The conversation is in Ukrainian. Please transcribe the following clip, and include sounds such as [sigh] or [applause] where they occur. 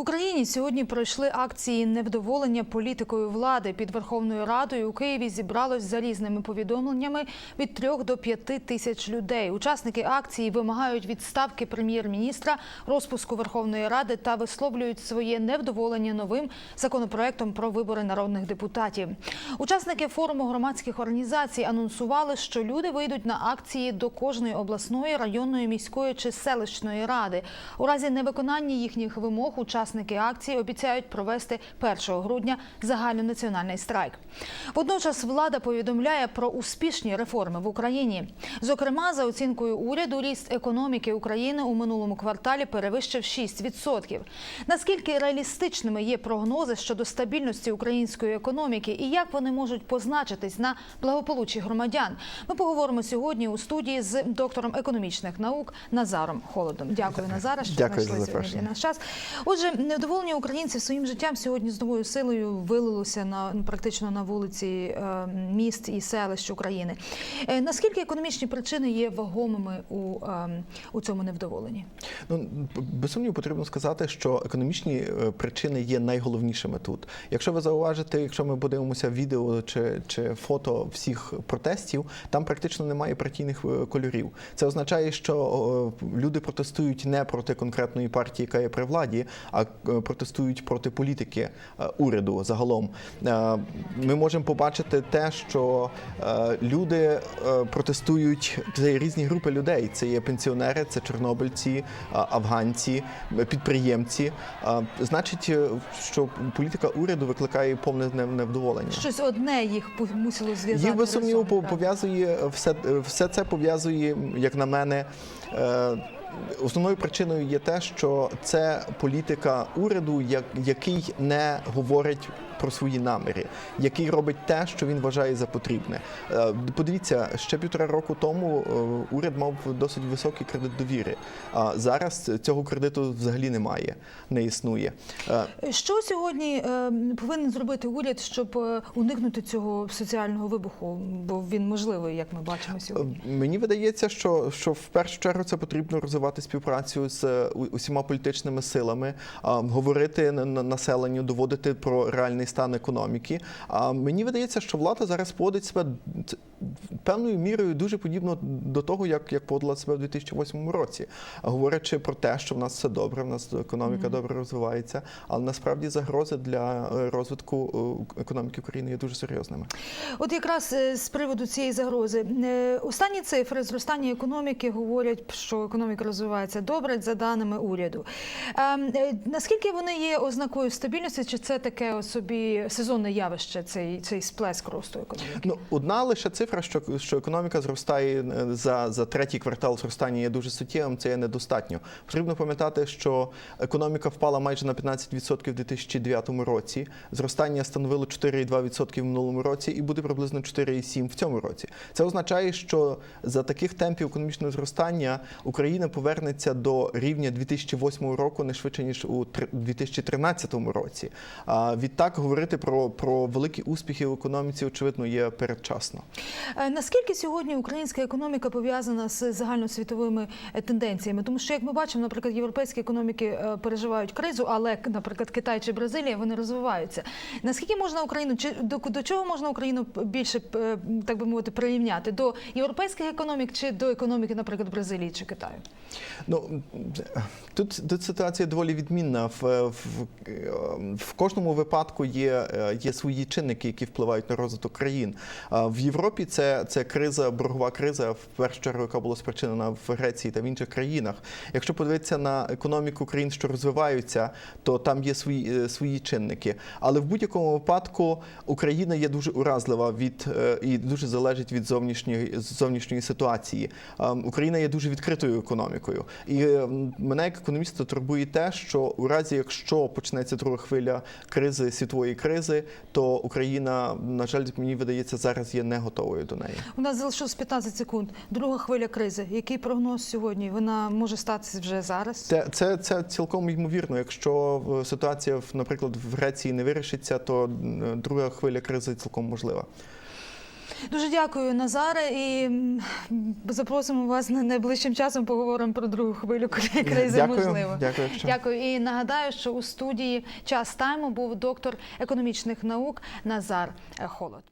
Україні сьогодні пройшли акції невдоволення політикою влади. Під Верховною Радою у Києві зібралось за різними повідомленнями від трьох до п'яти тисяч людей. Учасники акції вимагають відставки прем'єр-міністра, розпуску Верховної Ради та висловлюють своє невдоволення новим законопроектом про вибори народних депутатів. Учасники форуму громадських організацій анонсували, що люди вийдуть на акції до кожної обласної, районної, міської чи селищної ради. У разі невиконання їхніх вимог учасники акції обіцяють провести 1 грудня загальнонаціональний страйк. Водночас влада повідомляє про успішні реформи в Україні. Зокрема, за оцінкою уряду, ріст економіки України у минулому кварталі перевищив 6%. Наскільки реалістичними є прогнози щодо стабільності української економіки і як вони можуть позначитись на благополуччі громадян? Ми поговоримо сьогодні у студії з доктором економічних наук Назаром Холодом. Дякую, Назаре, що Дякую знайшли сьогодні нас час. Отже, невдоволення українців своїм життям сьогодні з новою силою вилилося на ну, практично на вулиці е, міст і селищ України. Е, наскільки економічні причини є вагомими у, е, у цьому невдоволенні? Ну без сумніву потрібно сказати, що економічні причини є найголовнішими тут. Якщо ви зауважите, якщо ми подивимося відео чи, чи фото всіх протестів, там практично немає партійних кольорів. Це означає, що люди протестують не проти конкретної партії, яка є при владі, а е, протестують проти політики е, уряду загалом. Е, Ми можемо побачити те, що люди протестують це різні групи людей. Це є пенсіонери, це чорнобильці, афганці, підприємці. Значить, що політика уряду викликає повне не- невдоволення. Щось одне їх мусило зв'язати. Їх без сумніву пов'язує все, все це пов'язує, як на мене. Основною причиною є те, що це політика уряду, як- який не говорить про свої наміри, який робить те, що він вважає за потрібне. Е, Подивіться, ще півтора року тому е, уряд мав досить високий кредит довіри. А зараз цього кредиту взагалі немає, не існує. Е, Що сьогодні повинен зробити уряд, щоб уникнути цього соціального вибуху? Бо він можливий, як ми бачимо сьогодні. Мені видається, що, що в першу чергу це потрібно розвивати співпрацю з е, усіма політичними силами, говорити на- на- населенню, доводити про реальний стан економіки. А мені видається, що влада зараз поводить себе певною мірою дуже подібно до того, як, як поводила себе в 2008 році, говорячи про те, що в нас все добре, в нас економіка добре розвивається, але насправді загрози для е, розвитку е, економіки України є дуже серйозними. От якраз е, з приводу цієї загрози останні цифри зростання економіки говорять, що економіка розвивається добре за даними уряду. Ем, Наскільки вони є ознакою стабільності, чи це таке собі сезонне явище, цей, цей сплеск росту економіки? Ну, одна лише цифра, що, що економіка зростає е, за, за третій квартал зростання є дуже суттєвим, це є недостатньо. Потрібно пам'ятати, що економіка впала майже на 15% у 2009 році. Зростання становило 4,2% в минулому році і буде приблизно 4,7% в цьому році. Це означає, що за таких темпів економічного зростання Україна повернеться до рівня 2008 року не швидше ніж у тр- 2013 році. А відтак говорити про, про великі успіхи в економіці, очевидно, є передчасно. Е, Наскільки сьогодні українська економіка пов'язана з загальносвітовими е, тенденціями? Тому що, як ми бачимо, наприклад, європейські економіки е, переживають кризу, але, наприклад, Китай чи Бразилія вони розвиваються. Наскільки можна Україну чи до, до чого можна Україну більше так би мовити прирівняти? До європейських економік чи до економіки, наприклад, Бразилії чи Китаю? Ну тут, тут ситуація доволі відмінна. В, в, в кожному випадку є, є свої чинники, які впливають на розвиток країн. В Європі це, це криза, боргова криза, в першу чергу, яка була спричинена в Греції та в інших країнах. Якщо подивитися на економіку країн, що розвиваються, то там є свої, е, свої чинники. Але в будь-якому випадку Україна є дуже уразлива від е, і дуже залежить від зовнішньої зовнішньої ситуації. Україна є дуже відкритою економікою. І е, мене як економіста турбує те, що у разі, якщо почнеться друга хвиля кризи, світової кризи, то Україна, на жаль, мені видається, зараз є не готовою до неї. У нас залишилось 15 секунд. Друга хвиля кризи. Який прогноз сьогодні? Вона може статися вже зараз? Це, це, це цілком ймовірно. Якщо е, ситуація, наприклад, в Греції не вирішиться, то друга хвиля кризи цілком можлива. Дуже дякую, Назаре, і запросимо вас на найближчим часом. Поговоримо про другу хвилю [laughs] кризи. Дякую, можливо. дякую, якщо- Дякую. І нагадаю, що у студії час тайму був доктор економічних наук Назар Холод.